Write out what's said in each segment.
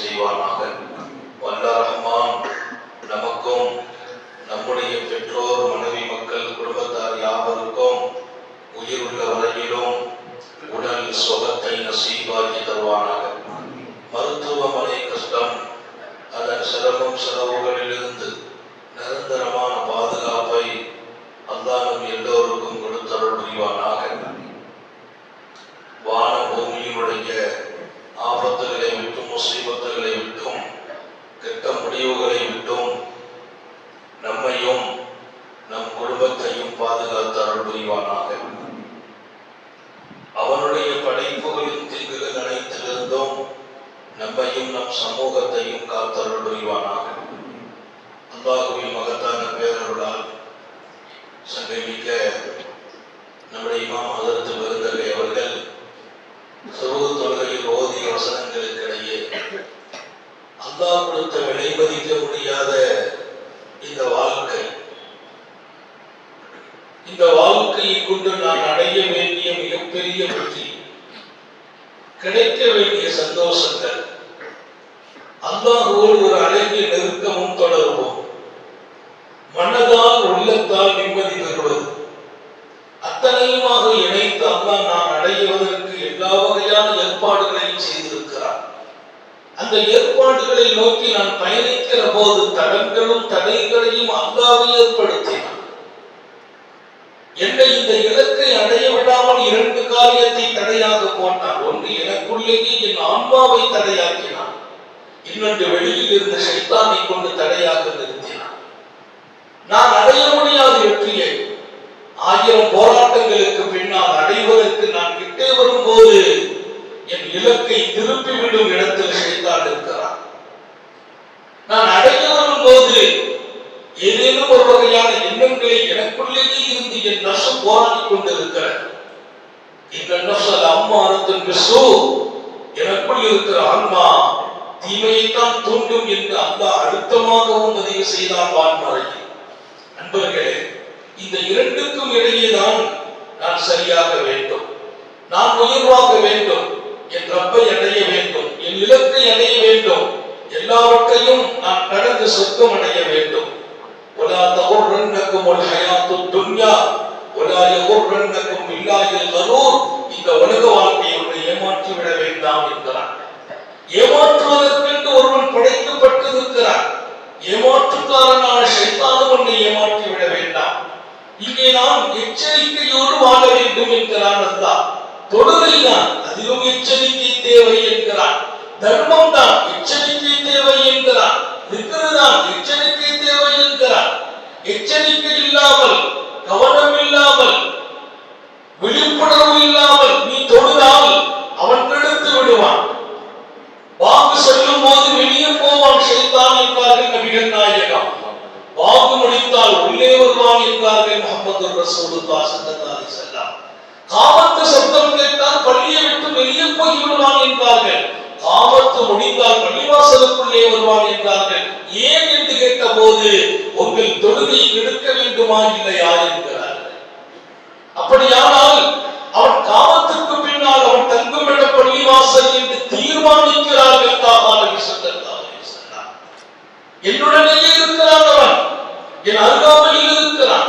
செய்வானாக. வல்ல ரஹ்மான் நமக்கும் நம்முடைய பெற்றோர் மனைவி மக்கள் குடும்பத்தார் யாவருக்கும் உயிர் உள்ள வரையிலும் உடல் சுகத்தை நசீபாக்கி தருவானாக. மருத்துவமனை கஷ்டம் அதன் சிரமம் செலவுகளில் சங்கமிக்க நம்முடைய இமாம் அதற்கு பெருந்தகை அவர்கள் சுருகு தொழுகையில் ஓதிய வசனங்களுக்கிடையே அல்லா கொடுத்த விலை மதிக்க முடியாத இந்த வாழ்க்கை. இந்த வாழ்க்கையை கொண்டு நான் அடைய வேண்டிய மிகப்பெரிய வெற்றி கிடைக்க வேண்டிய சந்தோஷங்கள். அல்லாஹோடு ஒரு அழகிய நெருக்கமும் தொடருவோம். மனதால் உள்ளத்தால் நிம்மதி பெறுவது. அத்தனையுமாக இணைத்து அல்லாஹ் நான் அடைவதற்கு எல்லா வகையான ஏற்பாடுகளையும் செய்திருக்கிறார் அந்த ஏற்பாடுகளை நோக்கி நான் பயணிக்கிற போது தடங்களும் தடைகளையும் அல்லாவே ஏற்படுத்தினான். என்னை இந்த இலக்கை அடைய விடாமல் இரண்டு காரியத்தை தடையாக போட்டான். ஒன்று எனக்குள்ளேயே என் ஆன்மாவை தடையாக்கினான். இன்னொன்று வெளியில் இருந்த சைத்தானை கொண்டு தடையாக நிறுத்தினான். நான் அடைய முடியாத வெற்றியை ஆயிரம் போராட்டங்களுக்கு பின்னால் அடைவதற்கு நான் கிட்டே வரும்போது என் இலக்கை திருப்பிவிடும் இடத்தில் சைத்தான் இருக்கிறான். நான் அடைய வரும்போது ஏதேனும் ஒரு வகையான எண்ணங்களை எனக்குள்ளேயே இருந்து என் நஷ்டம் போராடி கொண்டிருக்கிறேன் இந்த நஷ்டம் அம்மானத்தின் விசு எனக்குள் இருக்கிற ஆன்மா தீமையைத்தான் தூண்டும் என்று அல்லாஹ் அழுத்தமாகவும் பதிவு செய்தான் வான்மறையில் நண்பர்களே இந்த இரண்டுக்கும் இடையேதான் நான் சரியாக வேண்டும் நான் உயர்வாக வேண்டும் என் ரப்பை அடைய வேண்டும் என் இலக்கை அடைய வேண்டும் எல்லாவற்றையும் நான் கடந்து சொர்க்கம் அடைய வேண்டும் ولا تغرنكم الحياة الدنيا ولا يغرنكم بالله الغرور இந்த உலக வாழ்க்கையை உன்னை ஏமாற்றி விட வேண்டாம் என்கிறான் ஏமாற்றுவதற்கென்று ஒருவன் படைக்கப்பட்டிருக்கிறான் ஏமாற்றுக்காரனான எச்சரிக்கையோடு வாழ வேண்டும் என்கிறான் அல்லாஹ். தொழுகை தான் அதிலும் எச்சரிக்கை தேவை என்கிறான். தர்மம் தான் எச்சரிக்கை தேவை என்கிறான். தான் எச்சரிக்கை தேவை என்கிறான். எச்சரிக்கை இல்லாமல் கவனம் இல்லாமல் விழிப்புணர்வு இல்லாமல் நீ தொழுதால் அவன் கெடுத்து விடுவான் வாக்கு சொல்லும் போது வெளியே போவான் ஷைத்தான் என்றார்கள் நபிகள் நாயகம் வாக்கு முடித்தால் உள்ளே வருவான் என்றார்கள் முகமது ரசூலுல்லாஹ் ஸல்லல்லாஹு அலைஹி வஸல்லம். காமத்து கேட்டால் பள்ளியை விட்டு வெளியே போய் விடுவான் என்றார்கள் காமத்து முடிந்தால் பள்ளிவாசலுக்குள்ளே வருவான் என்றார்கள் ஏன் என்று கேட்டபோது உங்கள் தொழுகை எடுக்க வேண்டுமா இல்லையா? என்கிறார்கள். அப்படியா அவன் காமத்துக்கு பின்னால் அவன் தங்குமிட பள்ளிவாசல் என்று தீர்மானிக்கிறார்கள் தாபாலவி ஸல்லல்லாஹு அலைஹி வஸல்லம் என்னுடனேயே இருக்கிறான் அவன் என் அருகாமையில் இருக்கிறான்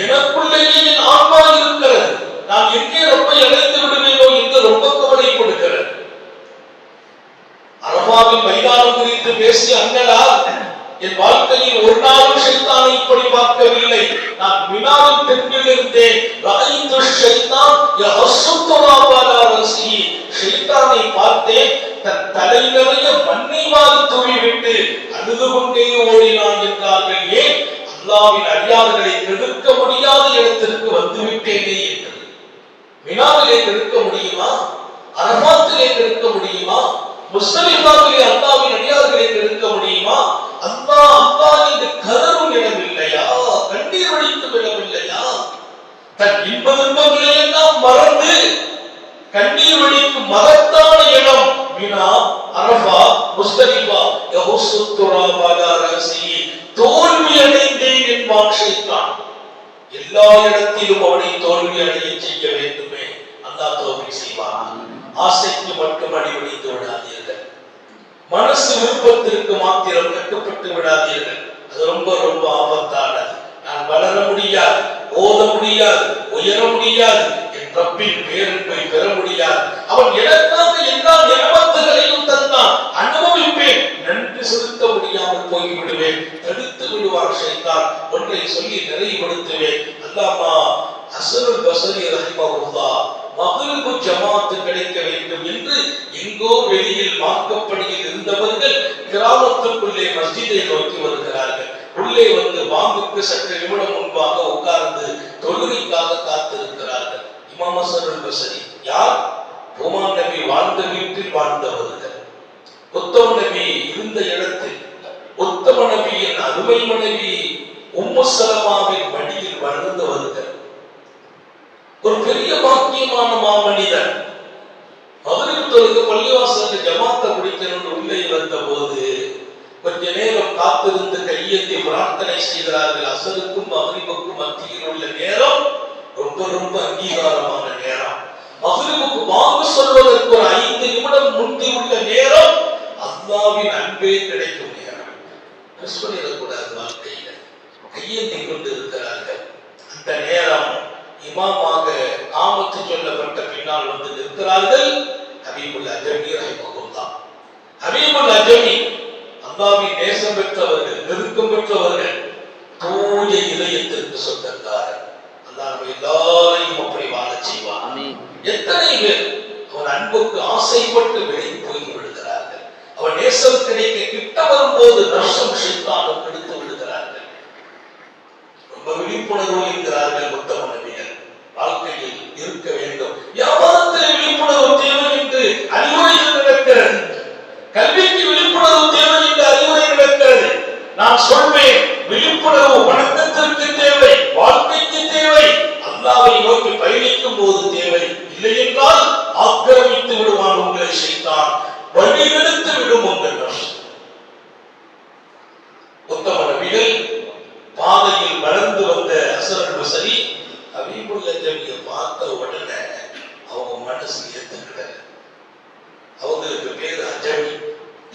எனக்குள்ளேயே என் ஆன்மா இருக்கிறது நான் எங்கே ரொம்ப இணைத்து விடுவேனோ என்று ரொம்ப கவலைப்படுகிறது அரபாவின் மைதானம் குறித்து பேசிய அண்ணலார் என் வாழ்க்கையில் ஒரு நாளும் ஷைத்தானை இப்படி பார்க்கவில்லை. நான் வினாவில் தென்பில் இருந்தேன். ரஹீத்து ஷைத்தான் யஹசுத்துராபாலா ரசி ஷைத்தானை பார்த்தேன். தன் தலை நிறைய மண்ணை வாரி தூவிவிட்டு அழுது கொண்டே ஓடினான் என்றார்கள். ஏன்? அல்லாவின் அடியார்களை தடுக்க முடியாத இடத்திற்கு வந்துவிட்டேனே என்று. வினாவிலே தடுக்க முடியுமா? அரபாத்திலே தடுக்க முடியுமா? முஸ்லிம் அல்லாவின் அடியார்களை கெடுக்க முடியுமா? அந்த விருப்பத்திற்கு மாத்திரம் கட்டுப்பட்டு விடாதீர்கள். அது ரொம்ப ரொம்ப ஆபத்தானது. நான் வளர முடியாது ஓத முடியாது உயர முடியாது என் ரப்பின் பேரன்பை பெற முடியாது. அவன் எனக்காக எல்லா நியமத்துகளையும் தந்தான். அனுபவிப்பேன். நன்றி செலுத்த முடியாமல் போய்விடுவேன். தடுத்து விடுவார் ஷைத்தான். ஒன்றை சொல்லி நிறைவுபடுத்துவேன். அல்லாமா ஹசனுல் பசரி ரஹிமஹுல்லா மகிழ்வு ஜமாத்து கிடைக்க வேண்டும் என்று எங்கோ வெளியில் வாங்கப்படியில் இருந்தவர்கள் கிராமத்துக்குள்ளே மஸ்ஜிதை நோக்கி வருகிறார்கள். உள்ளே வந்து வாங்குக்கு சற்று நிமிடம் முன்பாக உட்கார்ந்து தொழுகைக்காக காத்திருக்கிறார்கள். இமாம் அசருள் பசரி யார்? உமான் நபி வாழ்ந்த வீட்டில் வாழ்ந்தவர்கள். உத்தம நபி இருந்த இடத்தில் உத்தம நபியின் அருமை மனைவி உம்முசலமாவின் மடியில் வளர்ந்தவர்கள் ஒரு பெரிய பாக்கியமான மாமனிதன். மதுரையில் தொழுக ஜமாத்தை பிடிக்கணும்னு உள்ளே வந்த போது கொஞ்ச நேரம் காத்திருந்து கையெத்தி பிரார்த்தனை செய்கிறார்கள். அசலுக்கும் மகரிபுக்கும் மத்தியில் உள்ள நேரம் ரொம்ப ரொம்ப அங்கீகாரமான நேரம். மகரிபுக்கு வாங்க சொல்வதற்கு ஒரு ஐந்து நிமிடம் முந்தி உள்ள நேரம் அல்லாவின் அன்பே கிடைக்கும் நேரம். மிஸ் பண்ணிடக்கூடாது வாழ்க்கையில. கையேந்தி கொண்டு இருக்கிறார்கள். அந்த நேரம் இமாமா காமத்து சொல்லப்பட்ட பின்னால் வந்து நிற்கிறார்கள். ஹபீபுல் அஜமி ரஹிமகுல்லா ஹபீபுல் அஜமி அல்லாவின் நேசம் பெற்றவர்கள் நெருக்கம் பெற்றவர்கள் தூய இதயத்திற்கு சொந்தக்காரர். அல்லாஹ் நம்ம எல்லாரையும் அப்படி வாழச் செய்வான். ஆமீன். எத்தனை பேர் அவன் அன்புக்கு ஆசைப்பட்டு விலகி போய் விடுகிறார்கள். அவன் நேசம் கிடைக்க கிட்ட வரும்போது நஷ்டம் ஷைத்தானும் கெடுத்து விடுகிறார்கள். ரொம்ப விழிப்புணர்வு என்கிறார்கள் உத்தம நபிகள் வாழ்க்கையில் இருக்க வேண்டும். வியாபாரத்தில் விழிப்புணர்வு தேவை என்று அறிவுரைகள் நடக்கிறது கல்விக்கு விழிப்புணர்வு தேவை என்று அறிவுரை நடக்கிறது நான் சொல்வேன் விழிப்புணர்வு வணக்கத்திற்கு தேவை வாழ்க்கைக்கு தேவை அல்லாவை நோக்கி பயணிக்கும் போது தேவை. இல்லை என்றால் ஆக்கிரமித்து விடுவான் உங்களை செய்தான் வழிநடத்து விடும் உங்கள் உத்தம நபிகள் பாதையில் வளர்ந்து வந்த அசரன் சரி அபீபுல்ல ஜமியை பார்த்த உடனே அவங்க மனசு ஏத்துக்கிட்ட அவங்களுக்கு பேர் அஜமி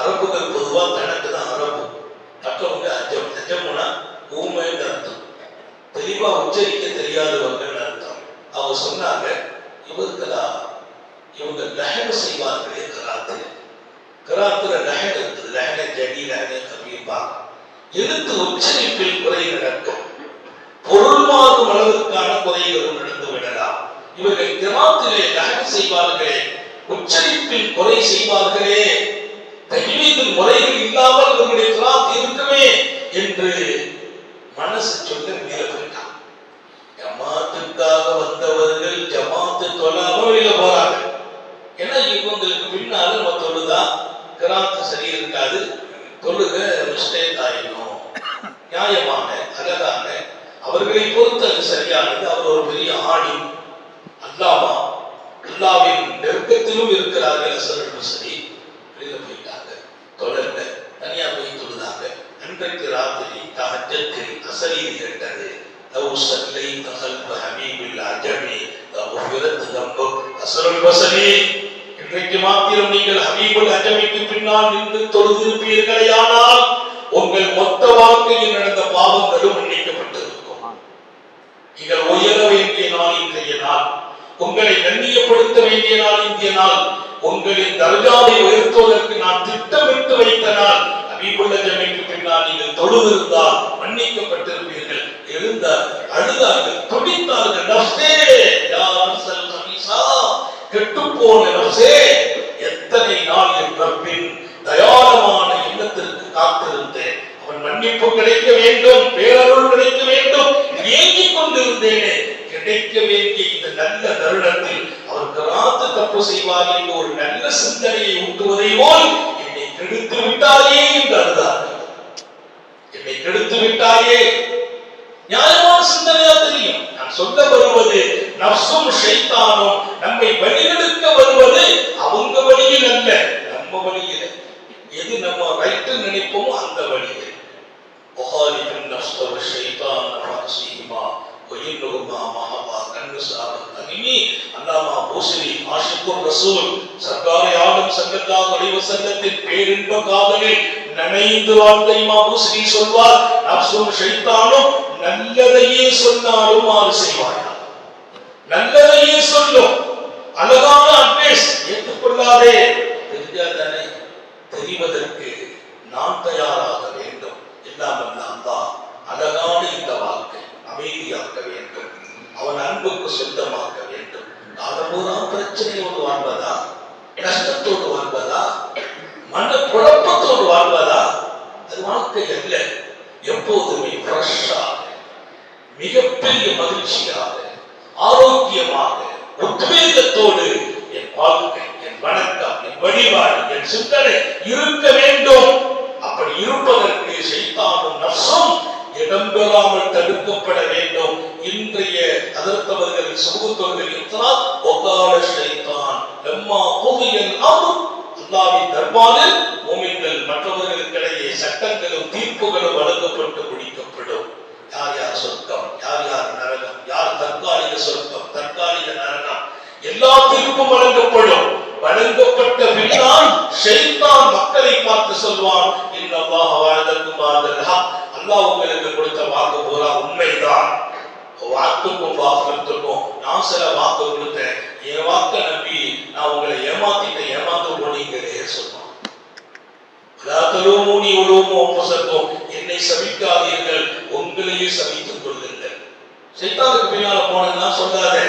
அரபுகள் பொதுவா தனக்கு தான் அரபு. மற்றவங்க அஜம். அஜம்னா ஊமைன்னு அர்த்தம். தெளிவா உச்சரிக்க தெரியாதவங்கன்னு அர்த்தம். அவங்க சொன்னாங்க இவர்களா இவங்க லஹன் செய்வார்களே கராத்து கராத்துல லஹன் இருக்குது. லஹன ஜடி லஹன கபிம்பா எழுத்து உச்சரிப்பில் குறை நடக்கும். பொருள் மாறும் அளவிற்கான குறைகளும் நடந்து விடலாம் இவர்கள் கிராமத்திலே தகவல் செய்வார்களே உச்சரிப்பில் குறை செய்வார்களே தஜ்வீதில் முறைகள் இல்லாமல் நம்முடைய கிராத் இருக்குமே என்று மனசு சொல்ல மீறப்பட்டான் ஜமாத்துக்காக வந்தவர்கள் ஜமாத்து தொழாமல் வெளியில போறாங்க ஏன்னா இவங்களுக்கு பின்னால நம்ம தொழுதா கிராத்து சரி இருக்காது. தொழுக மிஸ்டேக் ஆயிடும் நியாயமான அழகான அவர்களை பொறுத்து அது சரியானது. அவர் ஒரு பெரிய ஆணி. அல்லாமா அல்லாவின் நெருக்கத்திலும் இருக்கிறார்கள் அசரல் சரி. வெளியில போயிட்டாங்க. தொடர்ல தனியா போய் தொழுதாங்க. அன்றைக்கு ராத்திரி தஹஜத்தில் அசரீதி கேட்டது லவ் சல்லை தகல்ப ஹபீபில் அஜமி. லவ்ஃபிரத் தம்பு அசரல் பசரி இன்றைக்கு மாத்திரம் நீங்கள் ஹபீபுல் அஜமிக்கு பின்னால் நின்று தொழுதிருப்பீர்களேயானால் உங்கள் மொத்த வாழ்க்கையில் நடந்த பாவங்களும் நீங்கள் உயர வேண்டிய நாள் இன்றைய நாள். உங்களை கண்ணியப்படுத்த வேண்டிய நாள் இந்திய நாள். உங்களின் தர்ஜாவை உயர்த்துவதற்கு நான் திட்டமிட்டு வைத்த நாள். அபீபுல்ல ஜமைக்கு பின்னால் நீங்கள் தொழுதிருந்தால் மன்னிக்கப்பட்டிருப்பீர்கள். எழுந்தார் அழுதார்கள் துடித்தார்கள். நஃப்ஸே யா நஃப்ஸல் கமீசா கெட்டுப்போன நஃப்ஸே. எத்தனை நாள் என் ரப்பின் தயாரமான எண்ணத்திற்கு காத்திருந்தேன். அவன் மன்னிப்பு கிடைக்க வேண்டும் பேரருள் கிடைக்க வேண்டும். ஏங்கிக் கொண்டிருந்தேனே கிடைக்க வேண்டிய இந்த நல்ல தருணத்தில் அவர் கராத்து தப்பு செய்வார் என்று ஒரு நல்ல சிந்தனையை ஊட்டுவதை போல் என்னை கெடுத்து விட்டாயே என்று அழுதார்கள் என்னை கெடுத்து விட்டாயே. நியாயமான சிந்தனையா தெரியும். நான் சொல்ல வருவது நப்சும் ஷைத்தானும் நம்மை வழிநெடுக்க வருவது அவங்க வழியில் அல்ல நம்ம வழியில். எது நம்ம ரைட்டு நினைப்போமோ அந்த வழியில். وخالف النفس والشيطان فأصيهما ஒயின்னுகுமா மஹபா கண்ணு சாபம் தகிமி அல்லாமா பூசரி ஆஷிக்குர் ரசூல் சர்க்காரை ஆலம் சல்லல்லாஹு அலைஹி வஸல்லத்தின் பேரின்ப காதலில் நனைந்து வாழ்ந்த இமாம் பூசரி சொல்வார் நப்சும் ஷைத்தானும் நல்லதையே சொன்னாலும் மாறு செய்வாயா நல்லதையே சொல்லும் அழகான அட்வைஸ் ஏற்றுக்கொள்ளாதே தெரிஞ்சாதானே தெரிவதற்கு நான் தயாராக வேண்டும் இல்லாமல் நான் தான் அழகான இந்த வாழ்க்கை அமைதியாக்க வேண்டும். அவன் அன்புக்கு சொந்தமாக்க வேண்டும். காலபூரா பிரச்சனையோடு வாழ்வதா? கஷ்டத்தோடு வாழ்வதா? மன குழப்பத்தோடு வாழ்வதா? அது வாழ்க்கை அல்ல. எப்போதுமே ஃப்ரெஷ்ஷாக மிகப்பெரிய மகிழ்ச்சியாக ஆரோக்கியமாக உத்வேகத்தோடு என் வாழ்க்கை என் வணக்கம் என் வழிபாடு என் சிந்தனை இருக்க வேண்டும். அப்படி இருப்பதற்கு செய்தானும் நஷ்டம் இடம்பெறாமல் தடுக்கப்பட வேண்டும். இன்றைய அதர்த்தவர்கள் சமூகத்தவர்கள் இருந்தால் ஒகால செய்தான் லம்மா குதியல் அமர். அல்லாவின் தர்பாரில் மூமின்கள் மற்றவர்களுக்கிடையே சட்டங்களும் தீர்ப்புகளும் வழங்கப்பட்டு முடிக்கப்படும். யார் யார் சொர்க்கம்? யார் யார் நரகம்? யார் தற்காலிக சொர்க்கம்? தற்காலிக நரகம். எல்லா தீர்ப்பும் வழங்கப்படும். வழங்கப்பட்ட பின்னால் ஷைத்தான் மக்களை பார்த்து சொல்வான் இன்னல்லாஹ் வஅதக்கும் பாதல் அல்லாஹ் உங்களுக்கு கொடுத்த வாக்கு போறா உண்மைதான். வாக்குக்கும் வாக்குக்கும் நான் சில வாக்கு கொடுத்தேன். என் வாக்க நம்பி நான் உங்களை ஏமாத்திட்டேன் ஏமாந்து போனீங்களே சொன்னான் மூனி உலோமோ புசக்கும் என்னை சபிக்காதீர்கள் உங்களையே சபித்துக் கொள்ளுங்கள். சைத்தானுக்கு பின்னால போனதுன்னா சொல்லாதே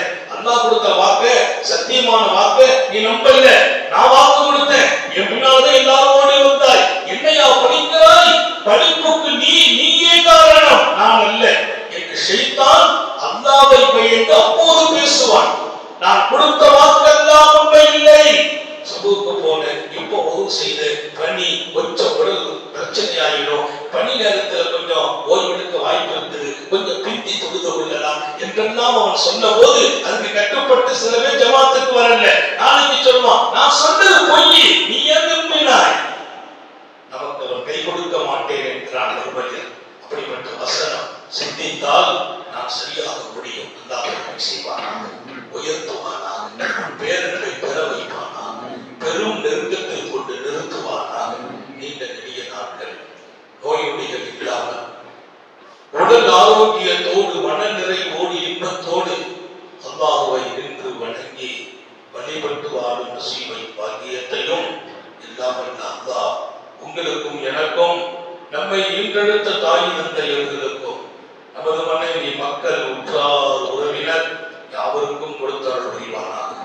அல்லாஹ் கொடுத்த வாக்கு சத்தியமான வாக்கு நீ நம்பல. நான் வாக்கு கொடுத்தேன். என் பின்னால்தான் எல்லாரும் ஓடி வந்தாய். என்னையா படிக்கிறாய் படிப்புக்கு நீ நீயே காரணம். நான் அல்ல. என்று செய்தான் அல்லாவை பயந்து அப்போது பேசுவான். நான் கொடுத்த என்றெல்லாம் அவன் சொன்ன போது அதுக்கு கட்டுப்பட்டு சில பேர் ஜமாத்துக்கு வரல நாளைக்கு சொல்லுவான் நான் சொன்னது பொய் நீ ஏன் நம்பினாய் நமக்கு அவன் கை கொடுக்க மாட்டேன் என்கிறான் ஒரு அப்படிப்பட்ட வசனம் சிந்தித்தால் நான் சரியாக முடியும். அல்லாஹ் செய்வானாக உயர்த்துவானாக பேரன்களை பெற வைப்பானாக பெரும் நெருக்கத்தில் கொண்டு நிறுத்துவானாக நீண்ட நெடிய நாட்கள் நோயுடைய இல்லாமல் உடல் ஆரோக்கியத்தோடு வழிபட்டு வாழும் சீமை பாக்கியத்தையும் இல்லாமல் அல்லாஹ் உங்களுக்கும் எனக்கும் நம்மை ஈன்றெடுத்த தாய் தந்தையர்களுக்கும் நமது மனைவி மக்கள் உற்றார் உறவினர் யாவருக்கும் கொடுத்தருள் புரிவானாக.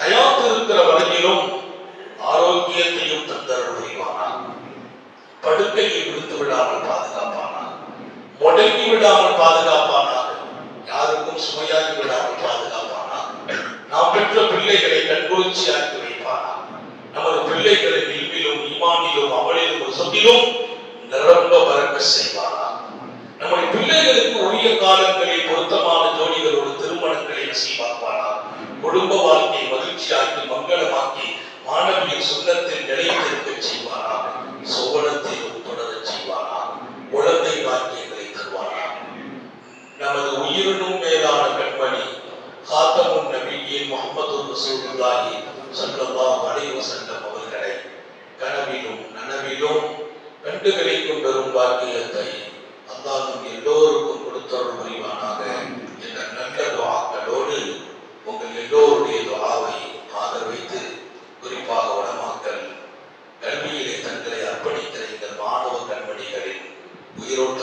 தயாத்து இருக்கிற வரையிலும் ஆரோக்கியத்தையும் தந்தருள் புரிவானாக. விடுத்து விடாமல் பாதுகாப்பானாக. முடங்கி விடாமல் பாதுகாப்பானாக. யாருக்கும் சுமையாகி விடாமல் பாதுகாப்பு நாம் பெற்ற பிள்ளைகளை கண்குளிர்ச்சி ஆக்கி வைப்பானாக நமது பிள்ளைகளை இல்மிலும் ஈமானிலும் அமலிலும் சொல்லிலும் நிரம்ப பறக்க செய்வானாக நம்முடைய பிள்ளைகளுக்கு உரிய காலங்களில் பொருத்தமான ஜோடிகளோடு திருமணங்களை நசீவாக்குவானாக குடும்ப வாழ்க்கையை மகிழ்ச்சியாக்கி மங்களமாக்கி மாணவியின் சொந்தத்தில் நிலைத்திருக்க செய்வானாக சோழத்தில் தொடர செய்வானாக குழந்தை பாக்கியங்களை தருவானாக நமது முகமது ரசூலுல்லாஹி ஸல்லல்லாஹு அலைஹி வஸல்லம் அவர்களை கனவிலும் நனவிலும் கண்டுகளிக்கும் பெரும் பாக்கியத்தை அல்லாஹ் நம் எல்லோருக்கும் கொடுத்தருள் புரிவானாக. என்ற நல்ல துஆக்களோடு உங்கள் எல்லோருடைய துஆவை ஆதரவைத்து குறிப்பாக வடமாக்கல் கல்வியிலே தங்களை அர்ப்பணிக்கிற எங்கள் மாணவ கண்மணிகளின் உயிரோட்ட